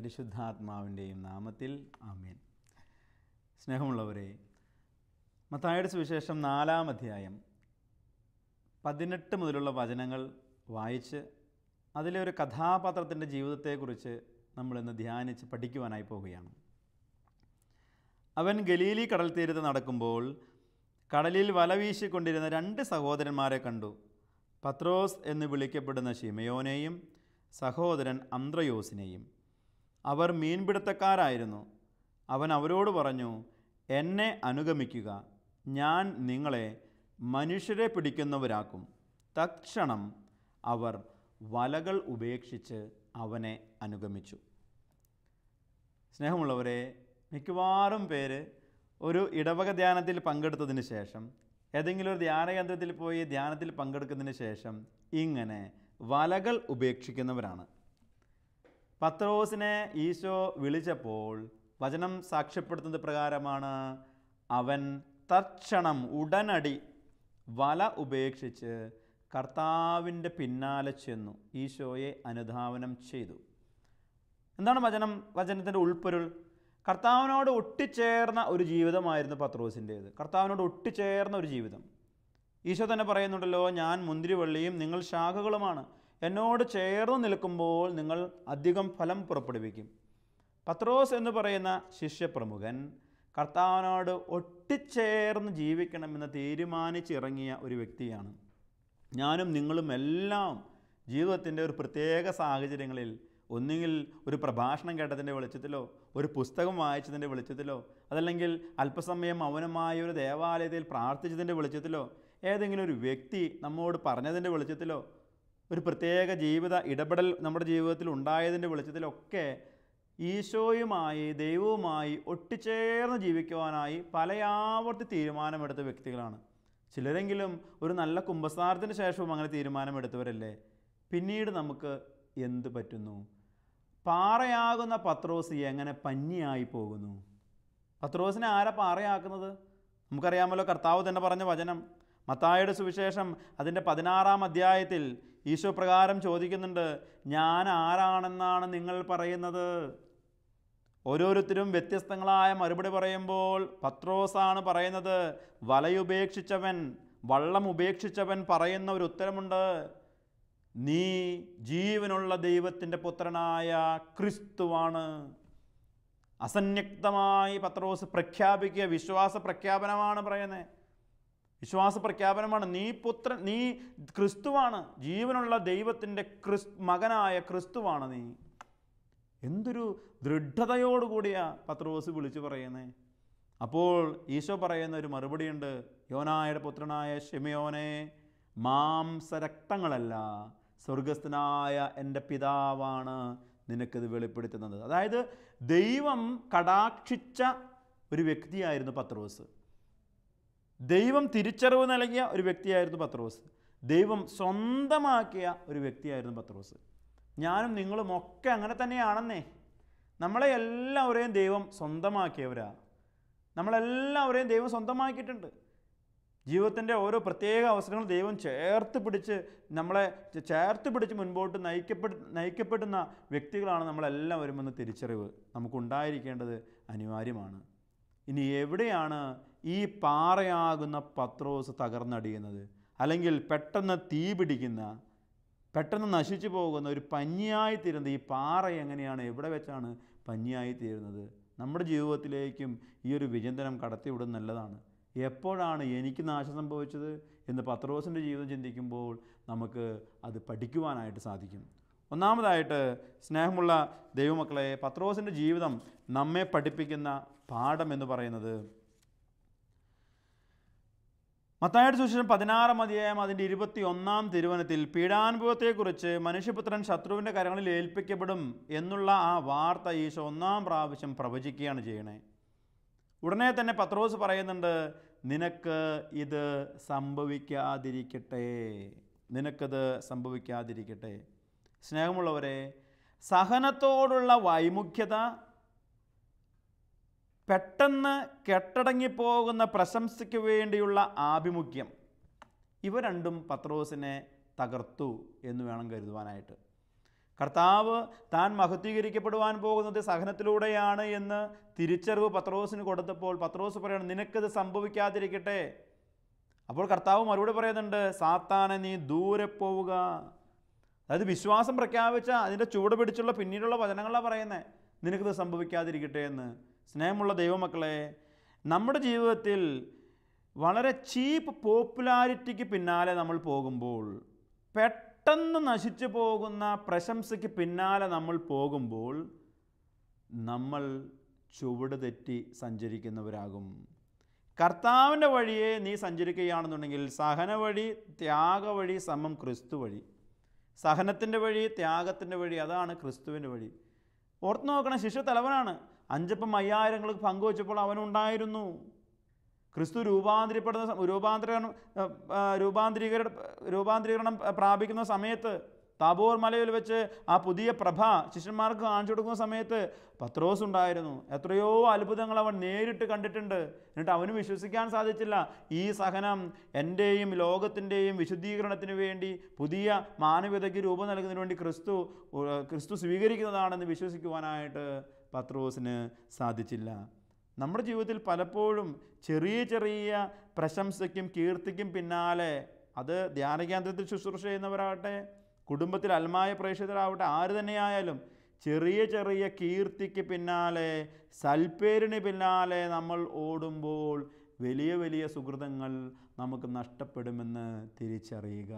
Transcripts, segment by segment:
പരിശുദ്ധാത്മാവിന്റെയും നാമത്തിൽ ആമേൻ. സ്നേഹമുള്ളവരെ മത്തായുടെ സുവിശേഷം നാലാം അധ്യായം പതിനെട്ട് മുതലുള്ള വചനങ്ങൾ വായിച്ച് അതിലെ ഒരു കഥാപാത്രത്തിന്റെ ജീവിതത്തെക്കുറിച്ച് നമ്മളിന്ന് ധ്യാനിച്ച് പഠിക്കുവാനായി പോവുകയാണ്. അവൻ ഗലീലി കടൽ തീരത്ത് നടക്കുമ്പോൾ കടലിൽ വല വീശിക്കൊണ്ടിരുന്ന രണ്ട് സഹോദരന്മാരെ കണ്ടു. പത്രോസ് എന്ന് വിളിക്കപ്പെടുന്ന ഷിമയോനെയും സഹോദരൻ അന്ത്രയോസിനെയും. അവർ മീൻപിടുത്തക്കാരായിരുന്നു. അവൻ അവരോട് പറഞ്ഞു എന്നെ അനുഗമിക്കുക. ഞാൻ നിങ്ങളെ മനുഷ്യരെ പിടിക്കുന്നവരാക്കും. തക്ഷണം അവർ വലകൾ ഉപേക്ഷിച്ച് അവനെ അനുഗമിച്ചു. സ്നേഹമുള്ളവരെ മിക്കവാറും പേര് ഒരു ഇടവക ധ്യാനത്തിൽ പങ്കെടുത്തതിന് ശേഷം ഏതെങ്കിലും ഒരു ധ്യാനകേന്ദ്രത്തിൽ പോയി ധ്യാനത്തിൽ പങ്കെടുക്കുന്നതിന് ശേഷം ഇങ്ങനെ വലകൾ ഉപേക്ഷിക്കുന്നവരാണ്. പത്രോസിനെ ഈശോ വിളിച്ചപ്പോൾ വചനം സാക്ഷ്യപ്പെടുത്തുന്നത് പ്രകാരമാണ് അവൻ തക്ഷണം ഉടനടി വല ഉപേക്ഷിച്ച് കർത്താവിന്റെ പിന്നാലെ ചെന്നു ഈശോയെ അനുധാവനം ചെയ്തു. എന്താണ് വചനം? വചനത്തിന്റെ ഉൾപ്പൊരുൾ. കർത്താവിനോട് ഒട്ടിച്ചേർന്ന ഒരു ജീവിതമായിരുന്നു പത്രോസിന്റേത്. കർത്താവിനോട് ഒട്ടിച്ചേർന്ന ഒരു ജീവിതം. ഈശോ തന്നെ പറയുന്നുണ്ടല്ലോ ഞാൻ മുന്തിരിവള്ളിയും നിങ്ങൾ ശാഖകളുമാണ്. എന്നോട് ചേർന്ന് നിൽക്കുമ്പോൾ നിങ്ങൾ അധികം ഫലം പുറപ്പെടുവിക്കും. പത്രോസ് എന്ന് പറയുന്ന ശിഷ്യപ്രമുഖൻ കർത്താവിനോട് ഒട്ടിച്ചേർന്ന് ജീവിക്കണമെന്ന് തീരുമാനിച്ചിറങ്ങിയ ഒരു വ്യക്തിയാണ്. ഞാനും നിങ്ങളും എല്ലാം ജീവിതത്തിന്റെ ഒരു പ്രത്യേക സാഹചര്യങ്ങളിൽ ഒന്നുകിൽ ഒരു പ്രഭാഷണം കേട്ടതിന്റെ വെളിച്ചത്തിലോ ഒരു പുസ്തകം വായിച്ചതിന്റെ വെളിച്ചത്തിലോ അതല്ലെങ്കിൽ അല്പസമയം മൗനമായ ഒരു ദേവാലയത്തിൽ പ്രാർത്ഥിച്ചതിന്റെ വെളിച്ചത്തിലോ ഏതെങ്കിലും ഒരു വ്യക്തി നമ്മോട് പറഞ്ഞതിന്റെ വെളിച്ചത്തിലോ ഒരു പ്രത്യേക ജീവിത ഇടപെടൽ നമ്മുടെ ജീവിതത്തിൽ ഉണ്ടായതിന്റെ വെളിച്ചത്തിലൊക്കെ ഈശോയുമായി ദൈവവുമായി ഒട്ടിച്ചേർന്ന് ജീവിക്കുവാനായി പലയാവർത്തി തീരുമാനമെടുത്ത വ്യക്തികളാണ്. ചിലരെങ്കിലും ഒരു നല്ല കുംഭസാരത്തിന് ശേഷവും അങ്ങനെ തീരുമാനമെടുത്തവരല്ലേ? പിന്നീട് നമുക്ക് എന്ത് പറ്റുന്നു? പാറയാകുന്ന പത്രോസ് എങ്ങനെ പഞ്ഞിയായി പോകുന്നു? പത്രോസിനെ ആരാ പാറയാക്കുന്നത്? നമുക്കറിയാമല്ലോ കർത്താവ് തന്നെ പറഞ്ഞ വചനം. മത്തായുടെ സുവിശേഷം അതിന്റെ പതിനാറാം അധ്യായത്തിൽ ഈശോ പ്രകാരം ചോദിക്കുന്നുണ്ട് ഞാൻ ആരാണെന്നാണ് നിങ്ങൾ പറയുന്നത്? ഓരോരുത്തരും വ്യത്യസ്തങ്ങളായ മറുപടി പറയുമ്പോൾ പത്രോസാണ് പറയുന്നത് വലയുപേക്ഷിച്ചവൻ വള്ളം ഉപേക്ഷിച്ചവൻ പറയുന്ന ഒരു ഉത്തരമുണ്ട്. നീ ജീവനുള്ള ദൈവത്തിന്റെ പുത്രനായ ക്രിസ്തുവാണ്. അസന്യക്തമായി പത്രോസ് പ്രഖ്യാപിക്കുക വിശ്വാസ പ്രഖ്യാപനമാണ് പറയുന്നത്. വിശ്വാസ പ്രഖ്യാപനമാണ് നീ പുത്രൻ നീ ക്രിസ്തുവാണ്. ജീവനുള്ള ദൈവത്തിന്റെ ക്രിസ് മകനായ ക്രിസ്തുവാണ് നീ. എന്തൊരു ദൃഢതയോടുകൂടിയാ പത്രോസ് വിളിച്ചു പറയുന്നേ. അപ്പോൾ ഈശോ പറയുന്ന ഒരു മറുപടിയുണ്ട്. യോനായുടെ പുത്രനായ ഷെമിയോനെ മാംസരക്തങ്ങളല്ല സ്വർഗസ്ഥനായ എന്റെ പിതാവാണ് നിനക്കിത് വെളിപ്പെടുത്തുന്നത്. അതായത് ദൈവം കടാക്ഷിച്ച ഒരു വ്യക്തിയായിരുന്നു പത്രോസ്. ദൈവം തിരിച്ചറിവ് നൽകിയ ഒരു വ്യക്തിയായിരുന്നു പത്രോസ്. ദൈവം സ്വന്തമാക്കിയ ഒരു വ്യക്തിയായിരുന്നു പത്രോസ്. ഞാനും നിങ്ങളും ഒക്കെ അങ്ങനെ തന്നെയാണെന്നേ. നമ്മളെ എല്ലാവരെയും ദൈവം സ്വന്തമാക്കിയവരാ. നമ്മളെല്ലാവരെയും ദൈവം സ്വന്തമാക്കിയിട്ടുണ്ട്. ജീവിതത്തിന്റെ ഓരോ പ്രത്യേക അവസരങ്ങൾ ദൈവം ചേർത്ത് പിടിച്ച് നമ്മളെ ചേർത്ത് പിടിച്ച് മുൻപോട്ട് നയിക്കപ്പെട്ട് നയിക്കപ്പെടുന്ന വ്യക്തികളാണ് നമ്മളെല്ലാവരും എന്ന തിരിച്ചറിവ് നമുക്കുണ്ടായിരിക്കേണ്ടത് അനിവാര്യമാണ്. ഇനി എവിടെയാണ് ഈ പാറയാകുന്ന പത്രോസ് തകർന്നടിയുന്നത്? അല്ലെങ്കിൽ പെട്ടെന്ന് തീ പിടിക്കുന്ന പെട്ടെന്ന് നശിച്ചു പോകുന്ന ഒരു പഞ്ഞിയായി തീരുന്നത് ഈ പാറ എങ്ങനെയാണ്? എവിടെ വെച്ചാണ് പഞ്ഞിയായി തീരുന്നത്? നമ്മുടെ ജീവിതത്തിലേക്കും ഈ ഒരു വിചിന്തനം കടത്തിവിടുന്നത് നല്ലതാണ്. എപ്പോഴാണ് എനിക്ക് നാശം സംഭവിച്ചത് എന്ന് പത്രോസിന്റെ ജീവിതം ചിന്തിക്കുമ്പോൾ നമുക്ക് അത് പഠിക്കുവാനായിട്ട് സാധിക്കും. ഒന്നാമതായിട്ട് സ്നേഹമുള്ള ദൈവമക്കളെ പത്രോസിന്റെ ജീവിതം നമ്മെ പഠിപ്പിക്കുന്ന പാഠം എന്ന് പറയുന്നത്? മത്തായുടെ സുശേഷം പതിനാറാം അധ്യായം അതിന്റെ ഇരുപത്തി ഒന്നാം തിരുവനത്തിൽ പീഡാനുഭവത്തെക്കുറിച്ച് മനുഷ്യപുത്രൻ ശത്രുവിന്റെ കരങ്ങളിൽ ഏൽപ്പിക്കപ്പെടും എന്നുള്ള ആ വാർത്ത ഈശോ ഒന്നാം പ്രാവശ്യം പ്രവചിക്കുകയാണ് ചെയ്യണേ. ഉടനെ തന്നെ പത്രോസ് പറയുന്നുണ്ട് നിനക്ക് ഇത് സംഭവിക്കാതിരിക്കട്ടെ. നിനക്കത് സംഭവിക്കാതിരിക്കട്ടെ. സ്നേഹമുള്ളവരെ സഹനത്തോടുള്ള വൈമുഖ്യത പെട്ടെന്ന് കെട്ടടങ്ങിപ്പോകുന്ന പ്രശംസയ്ക്ക് വേണ്ടിയുള്ള ആഭിമുഖ്യം. ഇവ രണ്ടും പത്രോസിനെ തകർത്തു എന്ന് വേണം കരുതുവാനായിട്ട്. കർത്താവ് താൻ മഹത്വീകരിക്കപ്പെടുവാൻ പോകുന്നത് സഹനത്തിലൂടെയാണ് എന്ന് തിരിച്ചറിവ് പത്രോസിന് കൊടുത്തപ്പോൾ പത്രോസ് പറയണം നിനക്കത് സംഭവിക്കാതിരിക്കട്ടെ. അപ്പോൾ കർത്താവ് മറുപടി പറയുന്നുണ്ട് സാത്താനെ നീ ദൂരെ പോവുക. അതായത് വിശ്വാസം പ്രഖ്യാപിച്ച അതിന്റെ ചുവട് പിടിച്ചുള്ള പിന്നീടുള്ള വചനങ്ങളാണ് പറയുന്നത് നിനക്കിത് സംഭവിക്കാതിരിക്കട്ടെ എന്ന്. സ്നേഹമുള്ള ദൈവമക്കളെ നമ്മുടെ ജീവിതത്തിൽ വളരെ ചീപ്പ് പോപ്പുലാരിറ്റിക്ക് പിന്നാലെ നമ്മൾ പോകുമ്പോൾ പെട്ടെന്ന് നശിച്ചു പോകുന്ന പ്രശംസയ്ക്ക് പിന്നാലെ നമ്മൾ പോകുമ്പോൾ നമ്മൾ ചുവട് തെറ്റി സഞ്ചരിക്കുന്നവരാകും. കർത്താവിന്റെ വഴിയെ നീ സഞ്ചരിക്കുകയാണെന്നുണ്ടെങ്കിൽ സഹന വഴി ത്യാഗ വഴി സമം ക്രിസ്തു വഴി. സഹനത്തിന്റെ വഴി ത്യാഗത്തിന്റെ വഴി അതാണ് ക്രിസ്തുവിന്റെ വഴി. ഓർത്ത് നോക്കണം ശിശു തലവനാണ്. അഞ്ചപ്പം അയ്യായിരങ്ങൾക്ക് പങ്കുവച്ചപ്പോൾ അവനുണ്ടായിരുന്നു. ക്രിസ്തു രൂപാന്തരപ്പെടുന്ന രൂപാന്തരീകരണം രൂപാന്തരീകരണം രൂപാന്തരീകരണം പ്രാപിക്കുന്ന സമയത്ത് താബോർ മലയിൽ വെച്ച് ആ പുതിയ പ്രഭ ശിഷ്യന്മാർക്ക് കാണിച്ചു കൊടുക്കുന്ന സമയത്ത് പത്രോസ് ഉണ്ടായിരുന്നു. എത്രയോ അത്ഭുതങ്ങൾ അവൻ നേരിട്ട് കണ്ടിട്ടുണ്ട്. എന്നിട്ട് അവന് വിശ്വസിക്കാൻ സാധിച്ചില്ല. ഈ സഹനം എന്റെയും ലോകത്തിന്റെയും വിശുദ്ധീകരണത്തിന് വേണ്ടി പുതിയ മാനവികതയ്ക്ക് രൂപം നൽകുന്നതിന് വേണ്ടി ക്രിസ്തു ക്രിസ്തു സ്വീകരിക്കുന്നതാണെന്ന് വിശ്വസിക്കുവാനായിട്ട് പത്രോസിന് സാധിച്ചില്ല. നമ്മുടെ ജീവിതത്തിൽ പലപ്പോഴും ചെറിയ ചെറിയ പ്രശംസയ്ക്കും കീർത്തിക്കും പിന്നാലെ അത് ധ്യാനകേന്ദ്രത്തിൽ ശുശ്രൂഷ ചെയ്യുന്നവരാകട്ടെ കുടുംബത്തിൽ അൽമായ പ്രേക്ഷിതരാവട്ടെ ആര് തന്നെയായാലും ചെറിയ ചെറിയ കീർത്തിക്ക് പിന്നാലെ സൽപ്പേരിന് പിന്നാലെ നമ്മൾ ഓടുമ്പോൾ വലിയ വലിയ സുഹൃതങ്ങൾ നമുക്ക് നഷ്ടപ്പെടുമെന്ന് തിരിച്ചറിയുക.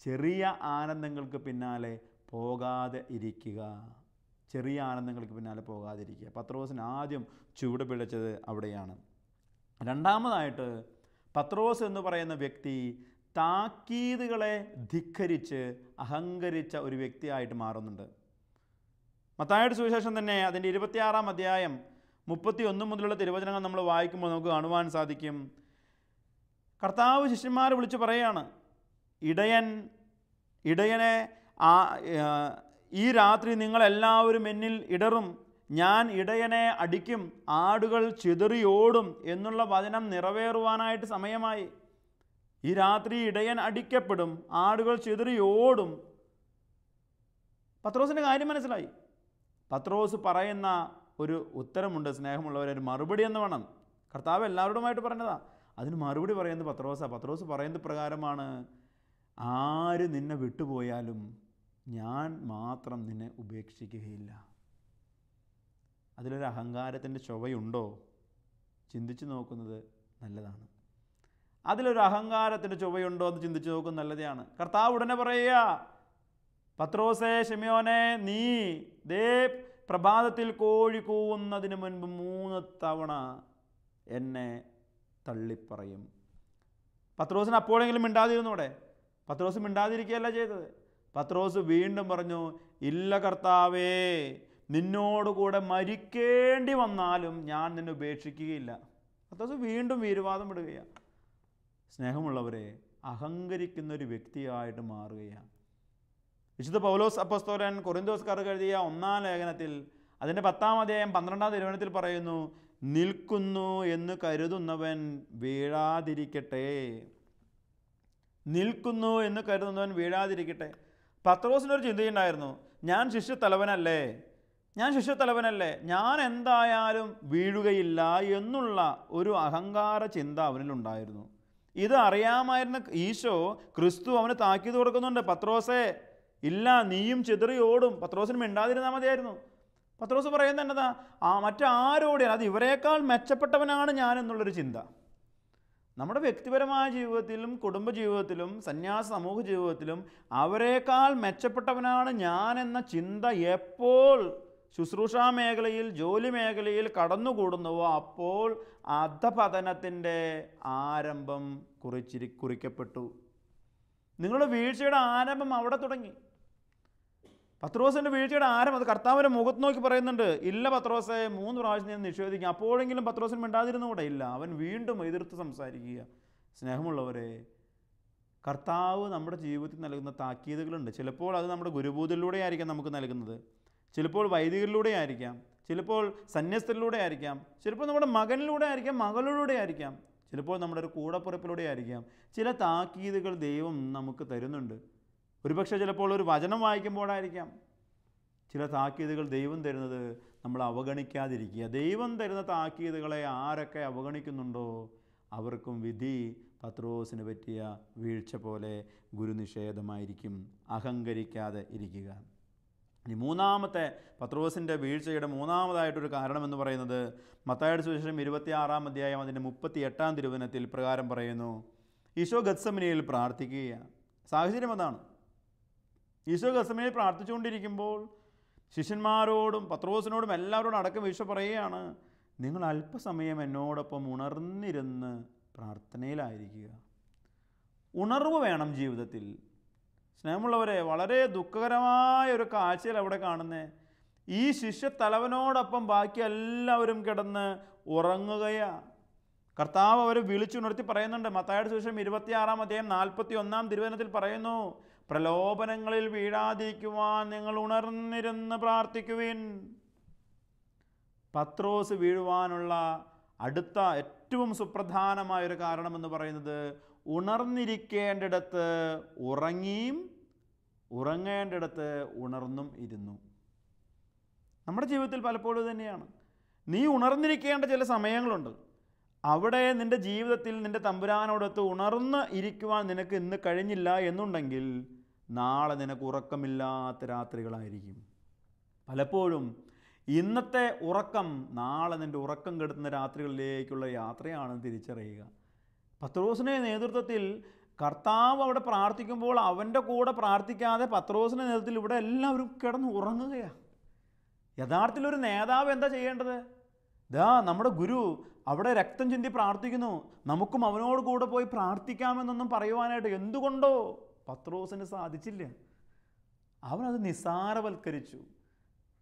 ചെറിയ ആനന്ദങ്ങൾക്ക് പിന്നാലെ പോകാതെ ഇരിക്കുക. ചെറിയ ആനന്ദങ്ങൾക്ക് പിന്നാലെ പോകാതിരിക്കുക പത്രോസിന് ആദ്യം ചുവട് പിഴച്ചത് അവിടെയാണ്. രണ്ടാമതായിട്ട് പത്രോസ് എന്ന് പറയുന്ന വ്യക്തി താക്കീതുകളെ ധിക്കരിച്ച് അഹങ്കരിച്ച ഒരു വ്യക്തിയായിട്ട് മാറുന്നുണ്ട്. മത്തായുടെ സുവിശേഷം തന്നെ അതിന്റെ ഇരുപത്തിയാറാം അധ്യായം മുപ്പത്തി ഒന്ന് മുതലുള്ള തിരുവചനങ്ങൾ നമ്മൾ വായിക്കുമ്പോൾ നമുക്ക് കാണുവാൻ സാധിക്കും. കർത്താവ് ശിഷ്യന്മാർ വിളിച്ച് പറയാണ് ഇടയൻ ഇടയനെ ആ, ഈ രാത്രി നിങ്ങളെല്ലാവരും എന്നിൽ ഇടറും. ഞാൻ ഇടയനെ അടിക്കും ആടുകൾ ചിതറിയോടും എന്നുള്ള വചനം നിറവേറുവാനായിട്ട് സമയമായി. ഈ രാത്രി ഇടയൻ അടിക്കപ്പെടും ആടുകൾ ചിതറിയോടും പത്രോസിന്റെ കാര്യം മനസ്സിലായി. പത്രോസ് പറയുന്ന ഒരു ഉത്തരമുണ്ട് സ്നേഹമുള്ളവരെ ഒരു മറുപടി എന്ന് വേണം. കർത്താവ് എല്ലാവരോടുമായിട്ട് പറഞ്ഞതാ. അതിന് മറുപടി പറയുന്നത് പത്രോസാ. പത്രോസ് പറയുന്നത് പ്രകാരമാണ് ആര് നിന്നെ വിട്ടുപോയാലും ഞാൻ മാത്രം നിന്നെ ഉപേക്ഷിക്കുകയില്ല. അതിലൊരു അഹങ്കാരത്തിന്റെ ചൊവയുണ്ടോ? ചിന്തിച്ചു നോക്കുന്നത് നല്ലതാണ്. അതിലൊരു അഹങ്കാരത്തിന്റെ ചുവയുണ്ടോ എന്ന് ചിന്തിച്ച് നോക്കും നല്ലതാണ്. കർത്താവ് ഉടനെ പറയുക പത്രോസേ ഷിമിയോനെ നീ ദേ പ്രഭാതത്തിൽ കോഴി കൂവുന്നതിന് മുൻപ് മൂന്ന് തവണ എന്നെ തള്ളിപ്പറയും. പത്രോസിന് അപ്പോഴെങ്കിലും മിണ്ടാതിരുന്നൂടെ പത്രോസ് മിണ്ടാതിരിക്കുകയല്ല ചെയ്തത്. പത്രോസ് വീണ്ടും പറഞ്ഞു ഇല്ല കർത്താവേ നിന്നോടുകൂടെ മരിക്കേണ്ടി വന്നാലും ഞാൻ നിന്നെ ഉപേക്ഷിക്കുകയില്ല. പത്രോസ് വീണ്ടും വീരുവാദം വിടുകയാണ്. സ്നേഹമുള്ളവരെ അഹങ്കരിക്കുന്ന ഒരു വ്യക്തിയായിട്ട് മാറുകയാണ്. വിശുദ്ധ പൗലോസ് അപ്പസ്തോലൻ കൊറിന്തോസ്കാർക്ക് എഴുതിയ ഒന്നാം ലേഖനത്തിൽ അതിന്റെ പത്താം അധ്യായം പന്ത്രണ്ടാം തിരുവനത്തിൽ പറയുന്നു നിൽക്കുന്നു എന്ന് കരുതുന്നവൻ വീഴാതിരിക്കട്ടെ. നിൽക്കുന്നു എന്ന് കരുതുന്നവൻ വീഴാതിരിക്കട്ടെ. പത്രോസിനൊരു ചിന്തയുണ്ടായിരുന്നു ഞാൻ ശിഷ്യത്തലവനല്ലേ? ഞാൻ ശിഷ്യത്തലവനല്ലേ? ഞാൻ എന്തായാലും വീഴുകയില്ല എന്നുള്ള ഒരു അഹങ്കാര ചിന്ത അവനിലുണ്ടായിരുന്നു. ഇത് അറിയാമായിരുന്ന ഈശോ ക്രിസ്തു അവന് താക്കീത് കൊടുക്കുന്നുണ്ട്. പത്രോസേ ഇല്ല നീയും ചിതറി ഓടും പത്രോസിന് മിണ്ടാതിരുന്നാൽ മതിയായിരുന്നു. പത്രോസ് പറയുന്നത് എന്നതാ? ആ മറ്റാരോടെ അത് ഇവരെക്കാൾ മെച്ചപ്പെട്ടവനാണ് ഞാൻ എന്നുള്ളൊരു ചിന്ത. നമ്മുടെ വ്യക്തിപരമായ ജീവിതത്തിലും കുടുംബ ജീവിതത്തിലും സന്യാസ സമൂഹ ജീവിതത്തിലും അവരെക്കാൾ മെച്ചപ്പെട്ടവനാണ് ഞാൻ എന്ന ചിന്ത എപ്പോൾ ശുശ്രൂഷാ മേഖലയിൽ ജോലി മേഖലയിൽ കടന്നുകൂടുന്നുവോ അപ്പോൾ അധപതനത്തിന്റെ ആരംഭം കുറിച്ചിരി കുറിക്കപ്പെട്ടു. നിങ്ങളുടെ വീഴ്ചയുടെ ആരംഭം അവിടെ തുടങ്ങി. പത്രോസിന്റെ വീഴ്ചയുടെ ആരംഭം അത് കർത്താവിന്റെ മുഖത്ത് നോക്കി പറയുന്നുണ്ട്. ഇല്ല പത്രോസെ മൂന്ന് പ്രാവശ്യം ഞാൻ നിഷേധിക്കും. അപ്പോഴെങ്കിലും പത്രോസിന് മിണ്ടാതിരുന്നുകൂടെ ഇല്ല. അവൻ വീണ്ടും എതിർത്ത് സംസാരിക്കുക. സ്നേഹമുള്ളവരെ കർത്താവ് നമ്മുടെ ജീവിതത്തിൽ നൽകുന്ന താക്കീതുകളുണ്ട്. ചിലപ്പോൾ അത് നമ്മുടെ ഗുരുബോധത്തിലൂടെ ആയിരിക്കാം നമുക്ക് നൽകുന്നത്. ചിലപ്പോൾ വൈദികരിലൂടെ ആയിരിക്കാം ചിലപ്പോൾ സന്യസ്തരിലൂടെ ആയിരിക്കാം ചിലപ്പോൾ നമ്മുടെ മകനിലൂടെ ആയിരിക്കാം മകളിലൂടെ ആയിരിക്കാം ചിലപ്പോൾ നമ്മുടെ ഒരു കൂടപ്പുറപ്പിലൂടെ ആയിരിക്കാം. ചില താക്കീതുകൾ ദൈവം നമുക്ക് തരുന്നുണ്ട്. ഒരുപക്ഷെ ചിലപ്പോൾ ഒരു വചനം വായിക്കുമ്പോഴായിരിക്കാം. ചില താക്കീതുകൾ ദൈവം തരുന്നത് നമ്മൾ അവഗണിക്കാതിരിക്കുക. ദൈവം തരുന്ന താക്കീതുകളെ ആരൊക്കെ അവഗണിക്കുന്നുണ്ടോ? അവർക്കും വിധി പത്രോസിന് പറ്റിയ വീഴ്ച പോലെ ഗുരുനിഷേധമായിരിക്കും. അഹങ്കരിക്കാതെ ഇരിക്കുക. ഇനി മൂന്നാമത്തെ പത്രോസിന്റെ വീഴ്ചയുടെ മൂന്നാമതായിട്ടൊരു കാരണമെന്ന് പറയുന്നത് മത്തായുടെ സുവിശേഷം ഇരുപത്തിയാറാം അധ്യായം അതിന്റെ മുപ്പത്തി എട്ടാം തിരുവനത്തിൽ പ്രകാരം പറയുന്നു ഈശോ ഗത്സമനിയിൽ പ്രാർത്ഥിക്കുകയാണ്. സാഹചര്യം അതാണ്. ഈശോ ഗത്സമനിയിൽ പ്രാർത്ഥിച്ചുകൊണ്ടിരിക്കുമ്പോൾ ശിഷ്യന്മാരോടും പത്രോസിനോടും എല്ലാവരോടും അടക്കം ഈശോ പറയുകയാണ് നിങ്ങൾ അല്പസമയം എന്നോടൊപ്പം ഉണർന്നിരുന്ന് പ്രാർത്ഥനയിലായിരിക്കുക. ഉണർവ് വേണം ജീവിതത്തിൽ. സ്നേഹമുള്ളവരെ വളരെ ദുഃഖകരമായ ഒരു കാഴ്ചയിൽ അവിടെ കാണുന്നത് ഈ ശിഷ്യ തലവനോടൊപ്പം ബാക്കി എല്ലാവരും കിടന്ന് ഉറങ്ങുകയാ. കർത്താവ് അവരെ വിളിച്ചുണർത്തി പറയുന്നുണ്ട്. മത്തായുടെ സുവിശേഷം ഇരുപത്തിയാറാം അധ്യായം നാൽപ്പത്തി ഒന്നാം തിരുവനത്തിൽ പറയുന്നു പ്രലോഭനങ്ങളിൽ വീഴാതിരിക്കുവാൻ നിങ്ങൾ ഉണർന്നിരുന്ന് പ്രാർത്ഥിക്കുവിൻ. പത്രോസ് വീഴുവാനുള്ള അടുത്ത ഏറ്റവും സുപ്രധാനമായൊരു കാരണമെന്ന് പറയുന്നത് ഉണർന്നിരിക്കേണ്ടിടത്ത് ഉറങ്ങിയും ഉറങ്ങേണ്ടിടത്ത് ഉണർന്നും ഇരുന്നു. നമ്മുടെ ജീവിതത്തിൽ പലപ്പോഴും തന്നെയാണ്. നീ ഉണർന്നിരിക്കേണ്ട ചില സമയങ്ങളുണ്ട്. അവിടെ നിന്റെ ജീവിതത്തിൽ നിന്റെ തമ്പുരാനോടൊത്ത് ഉണർന്ന് ഇരിക്കുവാൻ നിനക്ക് ഇന്ന് കഴിഞ്ഞില്ല എന്നുണ്ടെങ്കിൽ നാളെ നിനക്ക് ഉറക്കമില്ലാത്ത രാത്രികളായിരിക്കും. പലപ്പോഴും ഇന്നത്തെ ഉറക്കം നാളെ നിന്റെ ഉറക്കം കെടുത്തുന്ന രാത്രികളിലേക്കുള്ള യാത്രയാണെന്ന് തിരിച്ചറിയുക. പത്രോസിന്റെ നേതൃത്വത്തിൽ കർത്താവ് അവിടെ പ്രാർത്ഥിക്കുമ്പോൾ അവന്റെ കൂടെ പ്രാർത്ഥിക്കാതെ പത്രോസിന്റെ നേതൃത്വത്തിൽ ഇവിടെ എല്ലാവരും കിടന്ന് ഉറങ്ങുകയാണ് യഥാർത്ഥത്തിൽ ഒരു നേതാവ് എന്താ ചെയ്യേണ്ടത്? ദാ നമ്മുടെ ഗുരു അവിടെ രക്തം ചിന്തി പ്രാർത്ഥിക്കുന്നു. നമുക്കും അവനോട് കൂടെ പോയി പ്രാർത്ഥിക്കാമെന്നൊന്നും പറയുവാനായിട്ട് എന്തുകൊണ്ടോ പത്രോസിന് സാധിച്ചില്ല. അവനത് നിസ്സാരവൽക്കരിച്ചു.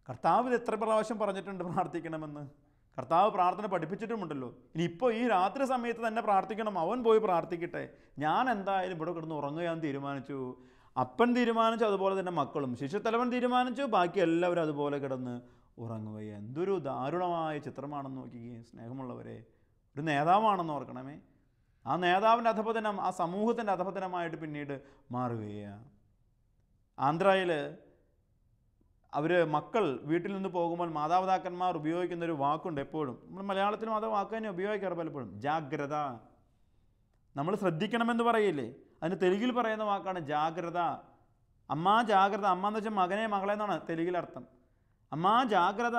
കർത്താവിൽ എത്ര പ്രാവശ്യം പറഞ്ഞിട്ടുണ്ട് പ്രാർത്ഥിക്കണമെന്ന്? കർത്താവ് പ്രാർത്ഥന പഠിപ്പിച്ചിട്ടുമുണ്ടല്ലോ. ഇനി ഇപ്പോൾ ഈ രാത്രി സമയത്ത് തന്നെ പ്രാർത്ഥിക്കണം. അവൻ പോയി പ്രാർത്ഥിക്കട്ടെ. ഞാൻ എന്തായാലും ഇവിടെ കിടന്ന് ഉറങ്ങുകയാൻ തീരുമാനിച്ചു. അപ്പൻ തീരുമാനിച്ചു അതുപോലെ തന്നെ മക്കളും. ശിശുത്തലവൻ തീരുമാനിച്ചു. ബാക്കി എല്ലാവരും അതുപോലെ കിടന്ന് ഉറങ്ങുകയാണ് എന്തൊരു ദാരുണമായ ചിത്രമാണെന്ന് നോക്കിക്കേ സ്നേഹമുള്ളവരെ. ഒരു നേതാവാണെന്ന് ഓർക്കണമേ. ആ നേതാവിന്റെ അധപതനം ആ സമൂഹത്തിന്റെ അധപതനമായിട്ട് പിന്നീട് മാറുകയാണ് ആന്ധ്രയിൽ അവർ മക്കൾ വീട്ടിൽ നിന്ന് പോകുമ്പോൾ മാതാപിതാക്കന്മാർ ഉപയോഗിക്കുന്ന ഒരു വാക്കുണ്ട് എപ്പോഴും. നമ്മൾ മലയാളത്തിലും അത് വാക്ക് തന്നെ ഉപയോഗിക്കാറ് പലപ്പോഴും. ജാഗ്രത. നമ്മൾ ശ്രദ്ധിക്കണമെന്ന് പറയില്ലേ? അതിന് തെലുഗിൽ പറയുന്ന വാക്കാണ് ജാഗ്രത. അമ്മ ജാഗ്രത. അമ്മ എന്ന് വെച്ചാൽ മകനെ മകളെ എന്നാണ് തെലുഗിൽ അർത്ഥം. അമ്മ ജാഗ്രത.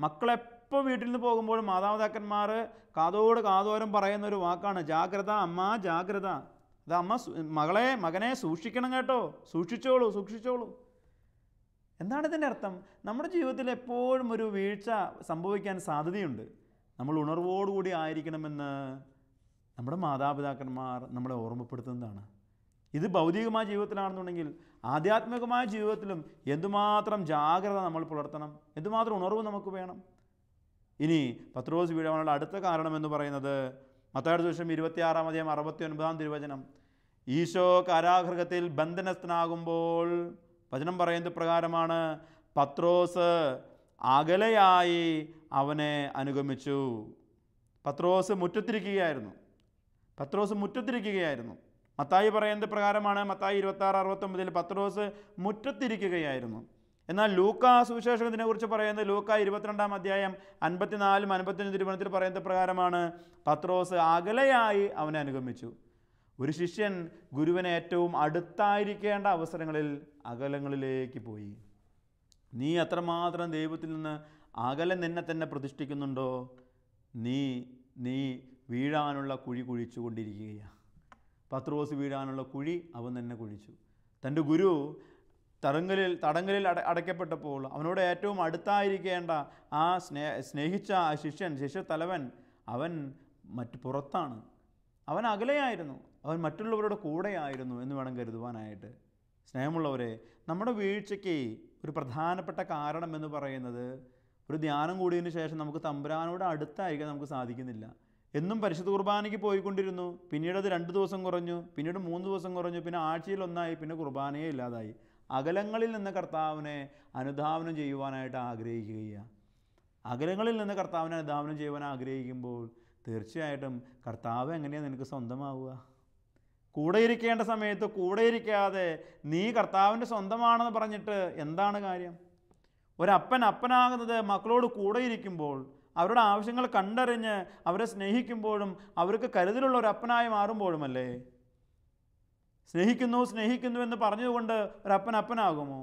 മക്കളെപ്പോൾ വീട്ടിൽ നിന്ന് പോകുമ്പോഴും മാതാപിതാക്കന്മാർ കാതോട് കാതോരം പറയുന്ന ഒരു വാക്കാണ് ജാഗ്രത. അമ്മ ജാഗ്രത. അത് അമ്മ മകളെ മകനെ സൂക്ഷിക്കണം കേട്ടോ. സൂക്ഷിച്ചോളൂ സൂക്ഷിച്ചോളൂ. എന്താണ് ഇതിന്റെ അർത്ഥം? നമ്മുടെ ജീവിതത്തിൽ എപ്പോഴും ഒരു വീഴ്ച സംഭവിക്കാൻ സാധ്യതയുണ്ട്. നമ്മൾ ഉണർവോടുകൂടി ആയിരിക്കണമെന്ന് നമ്മുടെ മാതാപിതാക്കന്മാർ നമ്മളെ ഓർമ്മപ്പെടുത്തുന്നതാണ്. ഇത് ഭൗതികമായ ജീവിതത്തിലാണെന്നുണ്ടെങ്കിൽ ആധ്യാത്മികമായ ജീവിതത്തിലും എന്തുമാത്രം ജാഗ്രത നമ്മൾ പുലർത്തണം? എന്തുമാത്രം ഉണർവ് നമുക്ക് വേണം? ഇനി പത്രോസ് വീഴാനുള്ള അടുത്ത കാരണം എന്ന് പറയുന്നത് മത്തായുടെ ദിവസം ഇരുപത്തിയാറാം അധികം അറുപത്തി ഒൻപതാം തിരുവചനം. ഈശോ കാരാഗൃഹത്തിൽ ബന്ധനസ്ഥനാകുമ്പോൾ വചനം പറയുന്നത് പ്രകാരമാണ്. പത്രോസ് അകലെയായി അവനെ അനുഗമിച്ചു. പത്രോസ് മുറ്റത്തിരിക്കുകയായിരുന്നു. പത്രോസ് മുറ്റത്തിരിക്കുകയായിരുന്നു. മത്തായി പറയുന്നത് പ്രകാരമാണ്. മത്തായി ഇരുപത്തി ആറ് അറുപത്തൊമ്പതിൽ പത്രോസ് മുറ്റത്തിരിക്കുകയായിരുന്നു. എന്നാൽ ലൂക്ക സുവിശേഷത്തിനെ കുറിച്ച് പറയുന്നത് ലൂക്ക ഇരുപത്തിരണ്ടാം അധ്യായം അൻപത്തിനാലും അൻപത്തിയഞ്ച് തിരുവനന്തപുരത്തിൽ പറയുന്നത് പ്രകാരമാണ്. പത്രോസ് അകലെയായി അവനെ അനുഗമിച്ചു. ഒരു ശിഷ്യൻ ഗുരുവിനെ ഏറ്റവും അടുത്തായിരിക്കേണ്ട അവസരങ്ങളിൽ അകലങ്ങളിലേക്ക് പോയി. നീ അത്രമാത്രം ദൈവത്തിൽ നിന്ന് അകലെ നിന്നെ തന്നെ പ്രതിഷ്ഠിക്കുന്നുണ്ടോ? നീ നീ വീഴാനുള്ള കുഴി കുഴിച്ചു കൊണ്ടിരിക്കുകയാണ് പത്രോസ് വീഴാനുള്ള കുഴി അവൻ തന്നെ കുഴിച്ചു. തന്റെ ഗുരു തടങ്കലിൽ തടങ്കലിൽ അട അടയ്ക്കപ്പെട്ടപ്പോൾ അവനോട് ഏറ്റവും അടുത്തായിരിക്കേണ്ട ആ സ്നേ സ്നേഹിച്ച ആ ശിഷ്യൻ ശിഷ്യത്തലവൻ അവൻ മറ്റ് പുറത്താണ്. അവൻ അകലെയായിരുന്നു. അവൻ മറ്റുള്ളവരുടെ കൂടെയായിരുന്നു എന്ന് വേണം കരുതുവാനായിട്ട്. സ്നേഹമുള്ളവരെ നമ്മുടെ വീഴ്ചയ്ക്ക് ഒരു പ്രധാനപ്പെട്ട കാരണം എന്ന് പറയുന്നത് ഒരു ധ്യാനം കൂടിയതിന് ശേഷം നമുക്ക് തമ്പുരാനോട് അടുത്തായിരിക്കാൻ നമുക്ക് സാധിക്കുന്നില്ല. എന്നും പരിശുദ്ധ കുർബാനയ്ക്ക് പോയിക്കൊണ്ടിരുന്നു. പിന്നീട് അത് രണ്ട് ദിവസം കുറഞ്ഞു പിന്നീട് മൂന്ന് ദിവസം കുറഞ്ഞു പിന്നെ ആഴ്ചയിൽ ഒന്നായി പിന്നെ കുർബാനയെ ഇല്ലാതായി. അകലങ്ങളിൽ നിന്ന് കർത്താവിനെ അനുധാവനം ചെയ്യുവാനായിട്ട് ആഗ്രഹിക്കുകയാണ് അകലങ്ങളിൽ നിന്ന് കർത്താവിനെ അനുധാവനം ചെയ്യുവാൻ ആഗ്രഹിക്കുമ്പോൾ തീർച്ചയായിട്ടും കർത്താവ് എങ്ങനെയാണ് നിനക്ക് സ്വന്തമാവുക? കൂടെ ഇരിക്കേണ്ട സമയത്ത് കൂടെ ഇരിക്കാതെ നീ കർത്താവിന്റെ സ്വന്തമാണെന്ന് പറഞ്ഞിട്ട് എന്താണ് കാര്യം? ഒരപ്പൻ അപ്പനാകുന്നത് മക്കളോട് കൂടെ ഇരിക്കുമ്പോൾ അവരുടെ ആവശ്യങ്ങൾ കണ്ടറിഞ്ഞ് അവരെ സ്നേഹിക്കുമ്പോഴും അവർക്ക് കരുതലുള്ള ഒരു അപ്പനായി മാറുമ്പോഴുമല്ലേ? സ്നേഹിക്കുന്നു സ്നേഹിക്കുന്നു എന്ന് പറഞ്ഞുകൊണ്ട് ഒരപ്പൻ അപ്പനാകുമോ?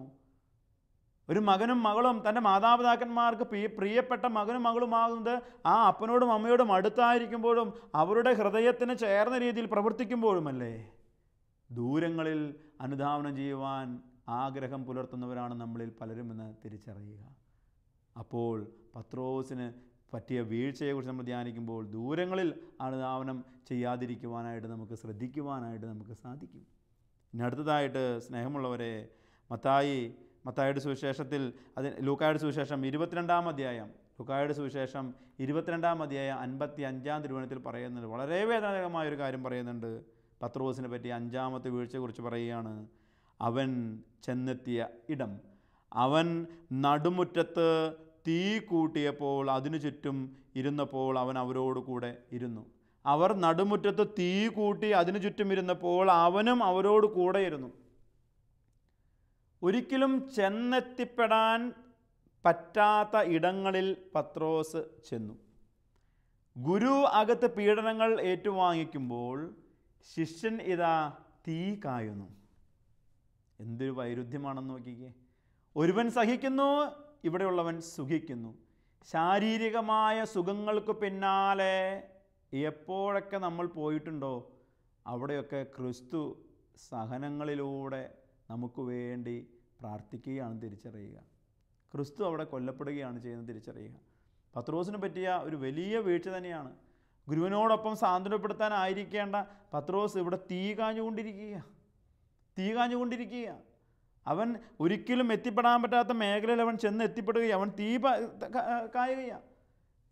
ഒരു മകനും മകളും തന്റെ മാതാപിതാക്കന്മാർക്ക് പ്രിയപ്പെട്ട മകനും മകളുമാകുന്നത് ആ അപ്പനോടും അമ്മയോടും അടുത്തായിരിക്കുമ്പോഴും അവരുടെ ഹൃദയത്തിന് ചേർന്ന രീതിയിൽ പ്രവർത്തിക്കുമ്പോഴുമല്ലേ? ദൂരങ്ങളിൽ അനുധാവനം ചെയ്യുവാൻ ആഗ്രഹം പുലർത്തുന്നവരാണ് നമ്മളിൽ പലരും എന്ന് തിരിച്ചറിയുക. അപ്പോൾ പത്രോസിന് പറ്റിയ വീഴ്ചയെക്കുറിച്ച് നമ്മൾ ധ്യാനിക്കുമ്പോൾ ദൂരങ്ങളിൽ അനുധാവനം ചെയ്യാതിരിക്കുവാനായിട്ട് നമുക്ക് ശ്രദ്ധിക്കുവാനായിട്ട് നമുക്ക് സാധിക്കും. ഇനി അടുത്തതായിട്ട് സ്നേഹമുള്ളവരെ മത്തായി മത്തായുടെ സുവിശേഷത്തിൽ അതിന് ലൂക്കായുടെ സുവിശേഷം ഇരുപത്തിരണ്ടാം അധ്യായം. ലൂക്കായുടെ സുവിശേഷം ഇരുപത്തിരണ്ടാം അധ്യായം അൻപത്തി അഞ്ചാം തിരുവനത്തിൽ പറയുന്നുണ്ട്. വളരെ വേദനാജനകമായ ഒരു കാര്യം പറയുന്നുണ്ട്. പത്രോസിനെ പറ്റി അഞ്ചാമത്തെ വീഴ്ചയെക്കുറിച്ച് പറയുകയാണ്. അവൻ ചെന്നെത്തിയ ഇടം. അവൻ നടുമുറ്റത്ത് തീ കൂട്ടിയപ്പോൾ അതിനു ചുറ്റും ഇരുന്നപ്പോൾ അവൻ അവരോട് കൂടെ ഇരുന്നു. അവർ നടുമുറ്റത്ത് തീ കൂട്ടി അതിനു ചുറ്റും ഇരുന്നപ്പോൾ അവനും അവരോട് കൂടെ ഇരുന്നു. ഒരിക്കലും ചെന്നെത്തിപ്പെടാൻ പറ്റാത്ത ഇടങ്ങളിൽ പത്രോസ് ചെന്നു. ഗുരു അകത്ത് പീഡനങ്ങൾ ഏറ്റുവാങ്ങിക്കുമ്പോൾ ശിഷ്യൻ ഇതാ തീ കായുന്നു. എന്തൊരു വൈരുദ്ധ്യമാണെന്ന് നോക്കിക്കേ. ഒരുവൻ സഹിക്കുന്നു ഇവിടെയുള്ളവൻ സുഖിക്കുന്നു. ശാരീരികമായ സുഖങ്ങൾക്ക് പിന്നാലെ എപ്പോഴൊക്കെ നമ്മൾ പോയിട്ടുണ്ടോ അവിടെയൊക്കെ ക്രിസ്തു സഹനങ്ങളിലൂടെ നമുക്ക് വേണ്ടി പ്രാർത്ഥിക്കുകയാണ് തിരിച്ചറിയുക. ക്രിസ്തു അവിടെ കൊല്ലപ്പെടുകയാണ് ചെയ്യുന്നത് തിരിച്ചറിയുക. പത്രോസിന് പറ്റിയ ഒരു വലിയ വീഴ്ച തന്നെയാണ്. ഗുരുവിനോടൊപ്പം സാന്ത്വനപ്പെടുത്താനായിരിക്കേണ്ട പത്രോസ് ഇവിടെ തീ കാഞ്ഞുകൊണ്ടിരിക്കുക. തീ കാഞ്ഞുകൊണ്ടിരിക്കുക. അവൻ ഒരിക്കലും എത്തിപ്പെടാൻ പറ്റാത്ത മേഖലയിൽ അവൻ ചെന്ന് എത്തിപ്പെടുകയാണ്. അവൻ തീ കായുകയാണ്.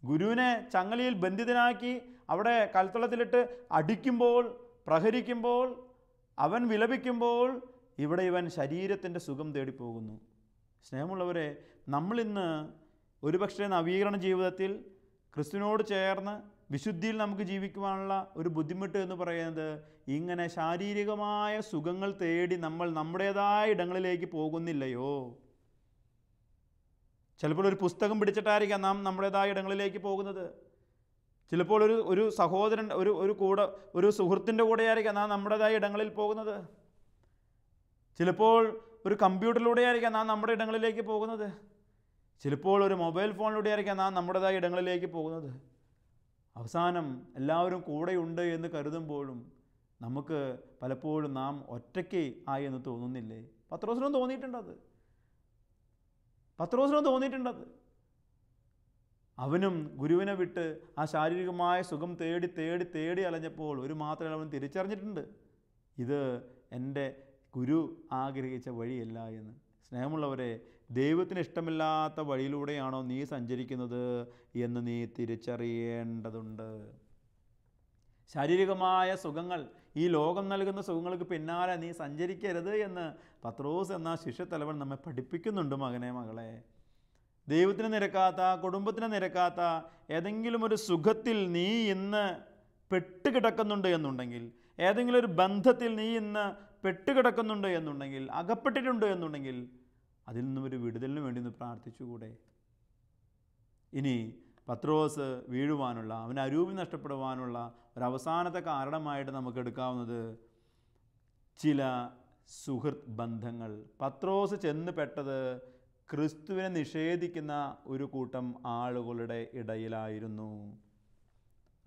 ഗുരുവിനെ ചങ്ങലയിൽ ബന്ധിതനാക്കി അവിടെ കൽത്തളത്തിലിട്ട് അടിക്കുമ്പോൾ പ്രഹരിക്കുമ്പോൾ അവൻ വിലപിക്കുമ്പോൾ ഇവിടെ ഇവൻ ശരീരത്തിന്റെ സുഖം തേടിപ്പോകുന്നു. സ്നേഹമുള്ളവരെ നമ്മളിന്ന് ഒരുപക്ഷെ നവീകരണ ജീവിതത്തിൽ ക്രിസ്തുവിനോട് ചേർന്ന് വിശുദ്ധിയിൽ നമുക്ക് ജീവിക്കുവാനുള്ള ഒരു ബുദ്ധിമുട്ട് എന്ന് പറയുന്നത് ഇങ്ങനെ ശാരീരികമായ സുഖങ്ങൾ തേടി നമ്മൾ നമ്മുടേതായ ഇടങ്ങളിലേക്ക് പോകുന്നില്ലയോ? ചിലപ്പോൾ ഒരു പുസ്തകം പിടിച്ചിട്ടായിരിക്കാം നാം നമ്മുടേതായ ഇടങ്ങളിലേക്ക് പോകുന്നത്. ചിലപ്പോൾ ഒരു ഒരു സഹോദരൻ ഒരു ഒരു കൂടെ ഒരു സുഹൃത്തിന്റെ കൂടെയായിരിക്കാം നാം നമ്മുടേതായ ഇടങ്ങളിൽ പോകുന്നത്. ചിലപ്പോൾ ഒരു കമ്പ്യൂട്ടറിലൂടെയായിരിക്കാം നാം നമ്മുടെ ഇടങ്ങളിലേക്ക് പോകുന്നത്. ചിലപ്പോൾ ഒരു മൊബൈൽ ഫോണിലൂടെ ആയിരിക്കാം നാം നമ്മുടേതായ ഇടങ്ങളിലേക്ക് പോകുന്നത്. അവസാനം എല്ലാവരും കൂടെയുണ്ട് എന്ന് കരുതുമ്പോഴും നമുക്ക് പലപ്പോഴും നാം ഒറ്റയ്ക്ക് ആയി എന്ന് തോന്നുന്നില്ലേ? പത്രോസിനും തോന്നിയിട്ടുണ്ടത് പത്രോസിനും തോന്നിയിട്ടുണ്ടത് അവനും ഗുരുവിനെ വിട്ട് ആ ശാരീരികമായ സുഖം തേടി തേടി തേടി അലഞ്ഞപ്പോൾ ഒരു മാത്രമേ അവൻ തിരിച്ചറിഞ്ഞിട്ടുണ്ട്. ഇത് എന്റെ ഗുരു ആഗ്രഹിച്ച വഴിയല്ല എന്ന്. സ്നേഹമുള്ളവരെ ദൈവത്തിന് ഇഷ്ടമില്ലാത്ത വഴിയിലൂടെയാണോ നീ സഞ്ചരിക്കുന്നത് എന്ന് നീ തിരിച്ചറിയേണ്ടതുണ്ട്. ശാരീരികമായ സുഖങ്ങൾ ഈ ലോകം നൽകുന്ന സുഖങ്ങൾക്ക് പിന്നാലെ നീ സഞ്ചരിക്കരുത് എന്ന് പത്രോസ് എന്ന ശിഷ്യത്തലവൻ നമ്മെ പഠിപ്പിക്കുന്നുണ്ട് മകനെ മകളെ. ദൈവത്തിന് നിരക്കാത്ത കുടുംബത്തിന് നിരക്കാത്ത ഏതെങ്കിലും ഒരു സുഖത്തിൽ നീ ഇന്ന് പെട്ടുകിടക്കുന്നുണ്ട് എന്നുണ്ടെങ്കിൽ ഏതെങ്കിലും ഒരു ബന്ധത്തിൽ നീ ഇന്ന് പെട്ടുകിടക്കുന്നുണ്ട് എന്നുണ്ടെങ്കിൽ അകപ്പെട്ടിട്ടുണ്ട് എന്നുണ്ടെങ്കിൽ അതിൽ നിന്നും ഒരു വിടുതലിന് വേണ്ടി ഒന്ന് പ്രാർത്ഥിച്ചുകൂടെ? ഇനി പത്രോസ് വീഴുവാനുള്ള അവന് അരൂപി നഷ്ടപ്പെടുവാനുള്ള ഒരു അവസാനത്തെ കാരണമായിട്ട് നമുക്ക് എടുക്കാവുന്നത് ചില സുഹൃത്ത് ബന്ധങ്ങൾ. പത്രോസ് ചെന്ന് പെട്ടത് ക്രിസ്തുവിനെ നിഷേധിക്കുന്ന ഒരു കൂട്ടം ആളുകളുടെ ഇടയിലായിരുന്നു.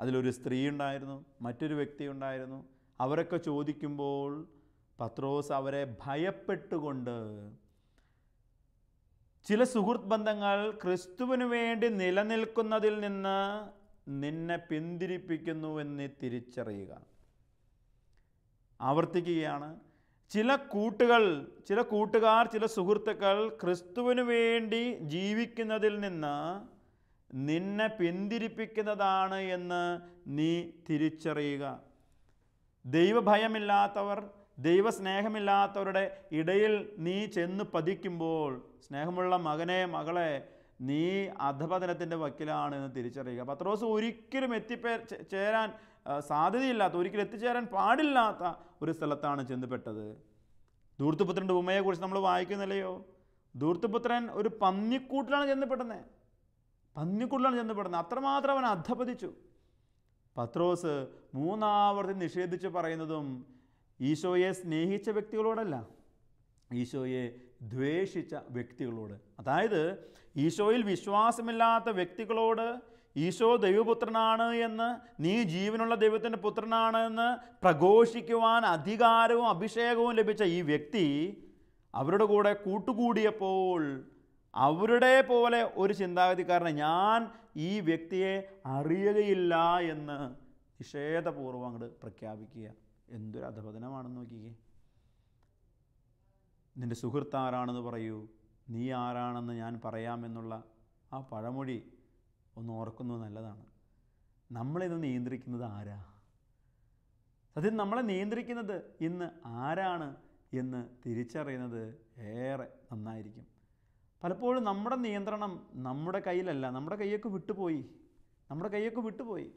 അതിലൊരു സ്ത്രീ ഉണ്ടായിരുന്നു മറ്റൊരു വ്യക്തി ഉണ്ടായിരുന്നു. അവരൊക്കെ ചോദിക്കുമ്പോൾ പത്രോസ് അവരെ ഭയപ്പെട്ടുകൊണ്ട് ചില സുഹൃത്ത് ബന്ധങ്ങൾ ക്രിസ്തുവിന് വേണ്ടി നിലനിൽക്കുന്നതിൽ നിന്ന് നിന്നെ പിന്തിരിപ്പിക്കുന്നു എന്ന് തിരിച്ചറിയുക. ആവർത്തിക്കുകയാണ്. ചില കൂട്ടുകൾ ചില കൂട്ടുകാർ ചില സുഹൃത്തുക്കൾ ക്രിസ്തുവിന് വേണ്ടി ജീവിക്കുന്നതിൽ നിന്ന് നിന്നെ പിന്തിരിപ്പിക്കുന്നതാണ് എന്ന് നീ തിരിച്ചറിയുക. ദൈവഭയമില്ലാത്തവർ ദൈവസ്നേഹമില്ലാത്തവരുടെ ഇടയിൽ നീ ചെന്ന് പതിക്കുമ്പോൾ സ്നേഹമുള്ള മകനെ മകളെ നീ അധപതനത്തിന്റെ വക്കിലാണ് എന്ന് തിരിച്ചറിയുക. പത്രോസ് ഒരിക്കലും എത്തിപ്പേ ചേരാൻ സാധ്യതയില്ലാത്ത ഒരിക്കലും എത്തിച്ചേരാൻ പാടില്ലാത്ത ഒരു സ്ഥലത്താണ് ചെന്നുപെട്ടത്. ധൂർത്തുപുത്രന്റെ ഉമ്മയെക്കുറിച്ച് നമ്മൾ വായിക്കുന്നില്ലയോ? ധൂർത്തുപുത്രൻ ഒരു പന്നിക്കൂട്ടിലാണ് ചെന്നപ്പെടുന്നത് പന്നിക്കൂട്ടിലാണ് ചെന്നപ്പെടുന്നത് അത്രമാത്രം അവൻ അധപതിച്ചു. പത്രോസ് മൂന്നാവർത്തി നിഷേധിച്ച് പറയുന്നതും ഈശോയെ സ്നേഹിച്ച വ്യക്തികളോടല്ല ഈശോയെ ദ്വേഷിച്ച വ്യക്തികളോട്. അതായത് ഈശോയിൽ വിശ്വാസമില്ലാത്ത വ്യക്തികളോട് ഈശോ ദൈവപുത്രനാണ് എന്ന് നീ ജീവനുള്ള ദൈവത്തിന്റെ പുത്രനാണ് എന്ന് പ്രഘോഷിക്കുവാൻ അധികാരവും അഭിഷേകവും ലഭിച്ച ഈ വ്യക്തി അവരുടെ കൂടെ കൂട്ടുകൂടിയപ്പോൾ അവരുടെ പോലെ ഒരു ചിന്താഗതിക്കാരനെ ഞാൻ ഈ വ്യക്തിയെ അറിയുകയില്ല എന്ന് നിഷേധപൂർവം അങ്ങോട്ട് പ്രഖ്യാപിക്കുക എന്തൊരു അധപതനമാണെന്ന് നോക്കിക്കേ. നിന്റെ സുഹൃത്ത് ആരാണെന്ന് പറയൂ നീ ആരാണെന്ന് ഞാൻ പറയാമെന്നുള്ള ആ പഴമൊഴി ഒന്ന് ഓർക്കുന്നത് നല്ലതാണ്. നമ്മളിത് നിയന്ത്രിക്കുന്നത് ആരാ? സത്യം നമ്മളെ നിയന്ത്രിക്കുന്നത് ഇന്ന് ആരാണ് എന്ന് തിരിച്ചറിയുന്നത് ഏറെ നന്നായിരിക്കും. പലപ്പോഴും നമ്മുടെ നിയന്ത്രണം നമ്മുടെ കയ്യിലല്ല നമ്മുടെ കൈയൊക്കെ വിട്ടുപോയി. നമ്മുടെ കൈയൊക്കെ വിട്ടുപോയി.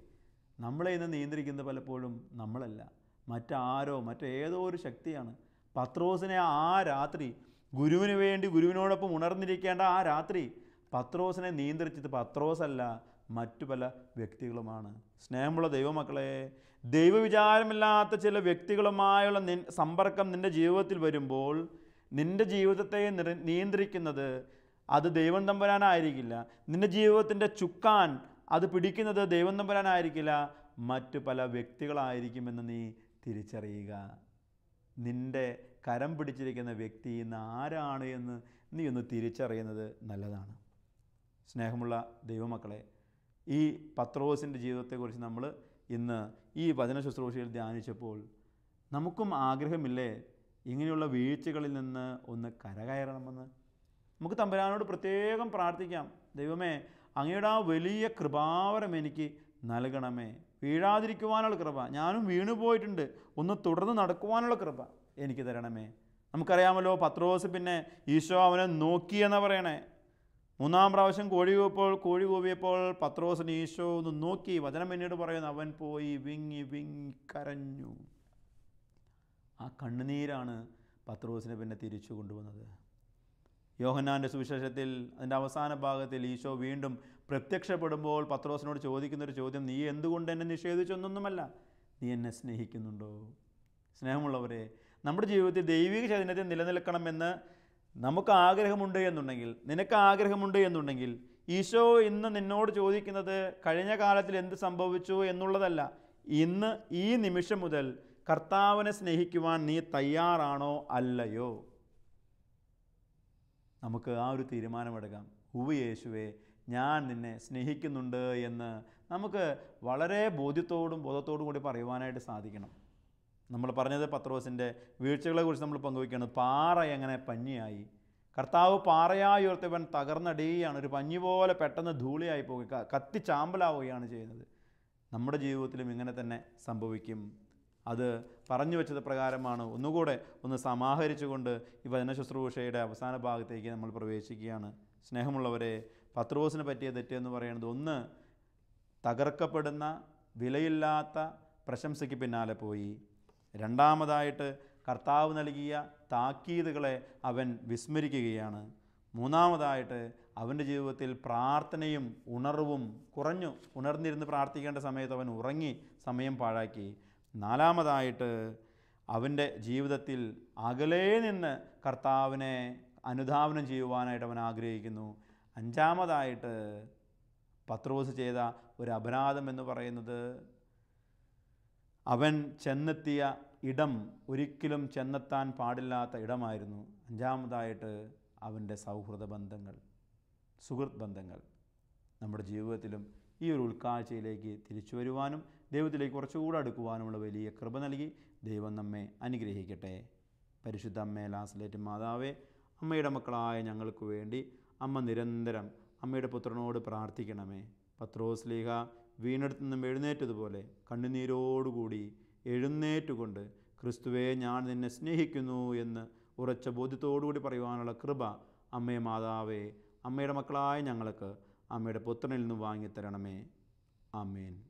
നമ്മളെ ഇന്ന് നിയന്ത്രിക്കുന്നത് പലപ്പോഴും നമ്മളല്ല. മറ്റാരോ മറ്റേതോ ഒരു ശക്തിയാണ്. പത്രോസിനെ ആ രാത്രി ഗുരുവിന് വേണ്ടി ഗുരുവിനോടൊപ്പം ഉണർന്നിരിക്കേണ്ട ആ രാത്രി പത്രോസിനെ നിയന്ത്രിച്ചത് പത്രോസല്ല മറ്റു പല വ്യക്തികളുമാണ്. സ്നേഹമുള്ള ദൈവമക്കളെ ദൈവവിചാരമില്ലാത്ത ചില വ്യക്തികളുമായുള്ള നി സമ്പർക്കം നിന്റെ ജീവിതത്തിൽ വരുമ്പോൾ നിന്റെ ജീവിതത്തെ നിയന്ത്രിക്കുന്നത് അത് ദൈവം തമ്പുരാനായിരിക്കില്ല. നിന്റെ ജീവിതത്തിന്റെ ചുക്കാൻ അത് പിടിക്കുന്നത് ദൈവം തമ്പുരാനായിരിക്കില്ല. മറ്റു പല വ്യക്തികളായിരിക്കുമെന്ന് നീ തിരിച്ചറിയുക. നിന്റെ കരം പിടിച്ചിരിക്കുന്ന വ്യക്തി ഇന്ന് ആരാണ് എന്ന് നീ ഒന്ന് തിരിച്ചറിയുന്നത് നല്ലതാണ്. സ്നേഹമുള്ള ദൈവമക്കളെ ഈ പത്രോസിന്റെ ജീവിതത്തെക്കുറിച്ച് നമ്മൾ ഇന്ന് ഈ വചന ശുശ്രൂഷയിൽ ധ്യാനിച്ചപ്പോൾ നമുക്കും ആഗ്രഹമില്ലേ ഇങ്ങനെയുള്ള വീഴ്ചകളിൽ നിന്ന് ഒന്ന് കരകയറണമെന്ന്? നമുക്ക് തമ്പുരാനോട് പ്രത്യേകം പ്രാർത്ഥിക്കാം. ദൈവമേ അങ്ങയുടെ ആ വലിയ കൃപാവരം എനിക്ക് നൽകണമേ. വീഴാതിരിക്കുവാനുള്ള കൃപ. ഞാനും വീണു പോയിട്ടുണ്ട്. ഒന്ന് തുടർന്ന് നടക്കുവാനുള്ള കൃപ എനിക്ക് തരണമേ. നമുക്കറിയാമല്ലോ പത്രോസ് പിന്നെ ഈശോ അവനെ നോക്കിയെന്ന് പറയണേ. മൂന്നാം പ്രാവശ്യം കോഴി കൂപ്പോൾ കോഴി കൂവിയപ്പോൾ പത്രോസിന് ഈശോ ഒന്ന് നോക്കി. വചനം പിന്നീട് പറയുന്നു അവൻ പോയി വിങ്ങി വിങ്ങി കരഞ്ഞു. ആ കണ്ണുനീരാണ് പത്രോസിനെ പിന്നെ തിരിച്ചു കൊണ്ടുവന്നത്. യോഹന്നാന്റെ സുവിശേഷത്തിൽ അതിന്റെ അവസാന ഭാഗത്തിൽ ഈശോ വീണ്ടും പ്രത്യക്ഷപ്പെടുമ്പോൾ പത്രോസിനോട് ചോദിക്കുന്നൊരു ചോദ്യം നീ എന്തുകൊണ്ട് എന്നെ നിഷേധിച്ചൊന്നൊന്നുമല്ല? നീ എന്നെ സ്നേഹിക്കുന്നുണ്ടോ? സ്നേഹമുള്ളവരെ നമ്മുടെ ജീവിതത്തിൽ ദൈവിക ചൈതന്യത്തെ നിലനിൽക്കണമെന്ന് നമുക്ക് ആഗ്രഹമുണ്ട് എന്നുണ്ടെങ്കിൽ നിനക്ക് ആഗ്രഹമുണ്ട് എന്നുണ്ടെങ്കിൽ ഈശോ ഇന്ന് നിന്നോട് ചോദിക്കുന്നത് കഴിഞ്ഞ കാലത്തിൽ എന്ത് സംഭവിച്ചു എന്നുള്ളതല്ല. ഇന്ന് ഈ നിമിഷം മുതൽ കർത്താവിനെ സ്നേഹിക്കുവാൻ നീ തയ്യാറാണോ അല്ലയോ? നമുക്ക് ആ ഒരു തീരുമാനമെടുക്കാം. ഉവ് യേശുവെ ഞാൻ നിന്നെ സ്നേഹിക്കുന്നുണ്ട് എന്ന് നമുക്ക് വളരെ ബോധ്യത്തോടും ബോധത്തോടും കൂടി പറയുവാനായിട്ട് സാധിക്കണം. നമ്മൾ പറഞ്ഞത് പത്രോസിന്റെ വീഴ്ചകളെക്കുറിച്ച് നമ്മൾ പങ്കുവയ്ക്കുകയാണ്. പാറ എങ്ങനെ പഞ്ഞിയായി? കർത്താവ് പാറയായി ഉയർത്തിയവൻ തകർന്നടിയുകയാണ് ഒരു പഞ്ഞി പോലെ പെട്ടെന്ന് ധൂളിയായി പോകുക കത്തി ചാമ്പലാവുകയാണ് ചെയ്യുന്നത്. നമ്മുടെ ജീവിതത്തിലും ഇങ്ങനെ തന്നെ സംഭവിക്കും. അത് പറഞ്ഞു വെച്ചത് പ്രകാരമാണ്. ഒന്നുകൂടെ ഒന്ന് സമാഹരിച്ചുകൊണ്ട് ഈ വചന ശുശ്രൂഷയുടെ അവസാന ഭാഗത്തേക്ക് നമ്മൾ പ്രവേശിക്കുകയാണ്. സ്നേഹമുള്ളവരെ പത്രോസിന് പറ്റിയ തെറ്റെന്ന് പറയുന്നത് ഒന്ന് തകർക്കപ്പെടുന്ന വിലയില്ലാത്ത പ്രശംസയ്ക്ക് പിന്നാലെ പോയി. രണ്ടാമതായിട്ട് കർത്താവ് നൽകിയ താക്കീതുകളെ അവൻ വിസ്മരിക്കുകയാണ്. മൂന്നാമതായിട്ട് അവന്റെ ജീവിതത്തിൽ പ്രാർത്ഥനയും ഉണർവും കുറഞ്ഞു ഉണർന്നിരുന്ന് പ്രാർത്ഥിക്കേണ്ട സമയത്ത് അവൻ ഉറങ്ങി സമയം പാഴാക്കി. നാലാമതായിട്ട് അവന്റെ ജീവിതത്തിൽ അകലേ നിന്ന് കർത്താവിനെ അനുധാവനം ചെയ്യുവാനായിട്ട് അവൻ ആഗ്രഹിക്കുന്നു. അഞ്ചാമതായിട്ട് പത്രോസ് ചെയ്ത ഒരു അപരാധം എന്ന് പറയുന്നത് അവൻ ചെന്നെത്തിയ ഇടം ഒരിക്കലും ചെന്നെത്താൻ പാടില്ലാത്ത ഇടമായിരുന്നു. അഞ്ചാമതായിട്ട് അവന്റെ സൗഹൃദ ബന്ധങ്ങൾ സുഹൃത്ത് ബന്ധങ്ങൾ നമ്മുടെ ജീവിതത്തിലും ഈ ഒരു ഉൾക്കാഴ്ചയിലേക്ക് തിരിച്ചു വരുവാനും ദൈവത്തിലേക്ക് കുറച്ചുകൂടെ അടുക്കുവാനുമുള്ള വലിയ കൃപ നൽകി ദൈവം നമ്മെ അനുഗ്രഹിക്കട്ടെ. പരിശുദ്ധ അമ്മേ ലാസ്ലേറ്റ് മാതാവേ അമ്മയുടെ മക്കളായ ഞങ്ങൾക്ക് വേണ്ടി അമ്മ നിരന്തരം അമ്മയുടെ പുത്രനോട് പ്രാർത്ഥിക്കണമേ. പത്രോസ് ലീഹ വീണെടുത്തു നിന്നും എഴുന്നേറ്റതുപോലെ കണ്ണുനീരോടുകൂടി എഴുന്നേറ്റുകൊണ്ട് ക്രിസ്തുവെ ഞാൻ നിന്നെ സ്നേഹിക്കുന്നു എന്ന് ഉറച്ച ബോധ്യത്തോടുകൂടി പറയുവാനുള്ള കൃപ അമ്മയെ മാതാവേ അമ്മയുടെ മക്കളായ ഞങ്ങൾക്ക് അമ്മയുടെ പുത്രനിൽ നിന്ന് വാങ്ങിത്തരണമേ. ആമേൻ.